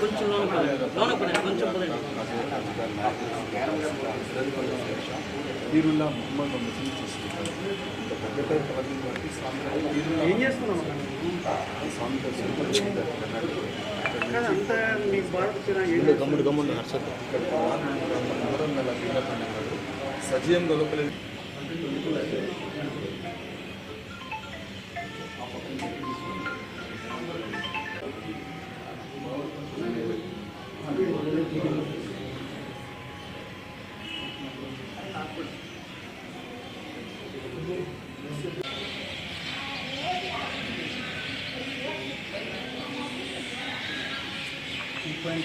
కొంచెం లోన పడండి లోన పడండి కొంచెం పడండి ఏం చేస్తున్నాం అంతా మీకు బాగా గమ్ముడు సజీవం గొలపలేదు ఏదో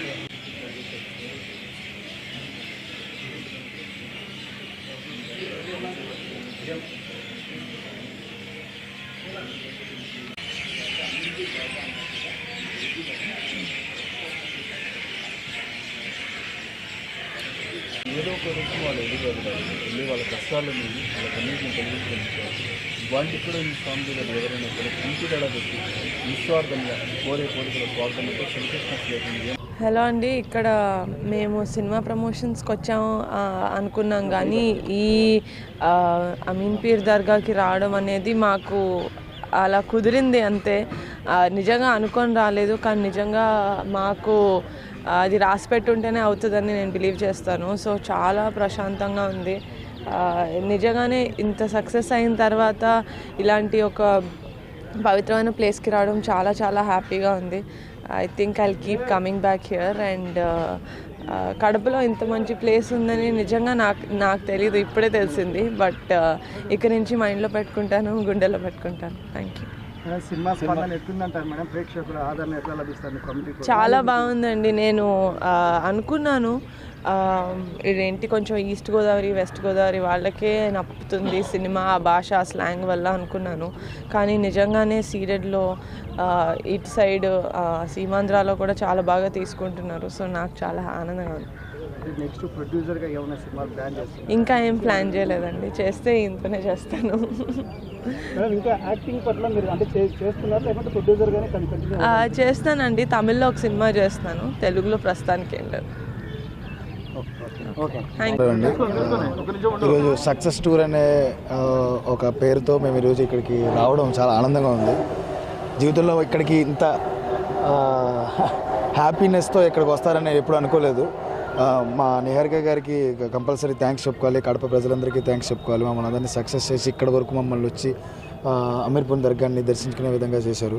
ఒక రూపం వాళ్ళు ఎదుగుతారు వెళ్ళి వాళ్ళ కష్టాలను వాళ్ళ కన్నీటిని కలిగించుకుంటారు వాటికి కూడా ఈ స్వామి దగ్గర ఎవరైనా కూడా కుంచుదల పెట్టి నిస్వార్థంగా కోరే కోరికల స్వార్థంతో సంకృష్ణ లేకుండా హలో అండి ఇక్కడ మేము సినిమా ప్రమోషన్స్కి వచ్చాము అనుకున్నాం కానీ ఈ అమీన్ పీర్ దర్గాకి రావడం అనేది మాకు అలా కుదిరింది అంతే. నిజంగా అనుకొని రాలేదు కానీ నిజంగా మాకు అది రాసి పెట్టుంటేనే అవుతుందని నేను బిలీవ్ చేస్తాను. సో చాలా ప్రశాంతంగా ఉంది. నిజంగానే ఇంత సక్సెస్ అయిన తర్వాత ఇలాంటి ఒక పవిత్రమైన ప్లేస్కి రావడం చాలా చాలా హ్యాపీగా ఉంది. I think I keep coming back here and కడపలో ఇంత మంచి ప్లేస్ ఉందని నిజంగా నాకు నాకు తెలియదు ఇప్పుడే తెలిసింది. బట్ uh, ఇక్కడి నుంచి మైండ్లో పెట్టుకుంటాను గుండెలో పెట్టుకుంటాను. థ్యాంక్ యూ సినిమా స్పందన ఎట్లుందంటారు మేడం? ప్రేక్షకుల ఆదరణ ఎట్లా లభిస్తుంది కమిటీ చాలా బాగుందండి. నేను అనుకున్నాను. ఇదేంటి కొంచెం ఈస్ట్ గోదావరి వెస్ట్ గోదావరి వాళ్ళకే నప్పుతుంది సినిమా ఆ భాష స్లాంగ్ వల్ల అనుకున్నాను. కానీ నిజంగానే సీరియడ్లో ఇటు సైడ్ సీమాంధ్రాలో కూడా చాలా బాగా తీసుకుంటున్నారు. సో నాకు చాలా ఆనందంగా ఉంది. నెక్స్ట్ ప్రొడ్యూసర్గా ఏమైనా సినిమా ప్లాన్ చేస్తుంది ఇంకా ఏం ప్లాన్ చేయలేదండి. చేస్తే ఇంతనే చేస్తాను. ఇంకా యాక్టింగ్ పట్ల మీరు అంటే చేస్తున్నారు? లేకపోతే ప్రొడ్యూసర్గానే కంటిన్యూ ఆ, చేస్తానండి. తమిళ్ళో ఒక సినిమా చేస్తాను. తెలుగులో ప్రస్తుతానికి ఏం లేదు. ఓకే. థ్యాంక్ అండి ఈరోజు సక్సెస్ టూర్ అనే ఒక పేరుతో మేము ఈరోజు ఇక్కడికి రావడం చాలా ఆనందంగా ఉంది. జీవితంలో ఇక్కడికి ఇంత హ్యాపీనెస్తో ఇక్కడికి వస్తారని ఎప్పుడు అనుకోలేదు. మా నిహారిక గారికి కంపల్సరీ థ్యాంక్స్ చెప్పుకోవాలి. కడప ప్రజలందరికీ థ్యాంక్స్ చెప్పుకోవాలి. మమ్మల్ని అందరినీ సక్సెస్ చేసి ఇక్కడ వరకు మమ్మల్ని వచ్చి అమీర్పూర్ దర్గాన్ని దర్శించుకునే విధంగా చేశారు.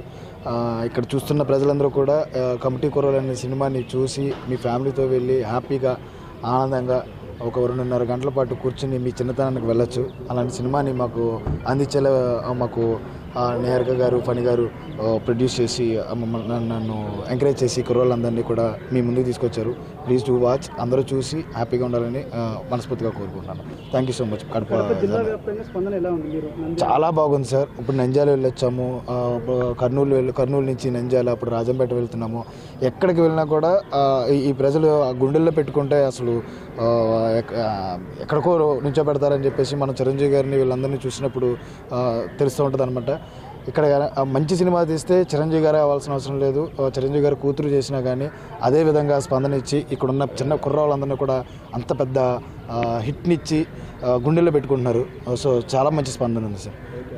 ఇక్కడ చూస్తున్న ప్రజలందరూ కూడా కమిటీ కూరలు అనే సినిమాని చూసి మీ ఫ్యామిలీతో వెళ్ళి హ్యాపీగా ఆనందంగా ఒక రెండున్నర గంటల పాటు కూర్చుని మీ చిన్నతనానికి వెళ్ళొచ్చు. అలాంటి సినిమాని మాకు అందించేలా మాకు ఆ, నిహారిక గారు ఫణి గారు ప్రొడ్యూస్ చేసి నన్ను- ఎంకరేజ్ చేసి కుర్రోళ్ళందరినీ కూడా మీ ముందుకు తీసుకొచ్చారు. ప్లీజ్ టు వాచ్ అందరూ చూసి హ్యాపీగా ఉండాలని మనస్ఫూర్తిగా కోరుకుంటున్నాను. Thank you so much Kadapa చాలా బాగుంది సార్. ఇప్పుడు నంద్యాల వెళ్ళొచ్చాము. కర్నూలు వెళ్ళి కర్నూలు నుంచి నంద్యాల అప్పుడు రాజంపేట వెళ్తున్నాము. ఎక్కడికి వెళ్ళినా కూడా ఈ- ప్రజలు ఆ గుండెల్లో పెట్టుకుంటే అసలు ఎక్కడికో నుంచో పెడతారని చెప్పేసి మనం చిరంజీవి గారిని వీళ్ళందరినీ చూసినప్పుడు తెలుస్తూ ఉంటుంది అనమాట ఇక్కడ మంచి సినిమా తీస్తే చిరంజీవి గారే అవ్వాల్సిన అవసరం లేదు. చిరంజీవి గారు కూతురు చేసినా కానీ అదే విధంగా స్పందన ఇచ్చి ఇక్కడున్న చిన్న కుర్రవాళ్ళందరినీ కూడా అంత పెద్ద హిట్నిచ్చి గుండెల్లో పెట్టుకుంటున్నారు. సో చాలా మంచి స్పందన ఉంది సార్.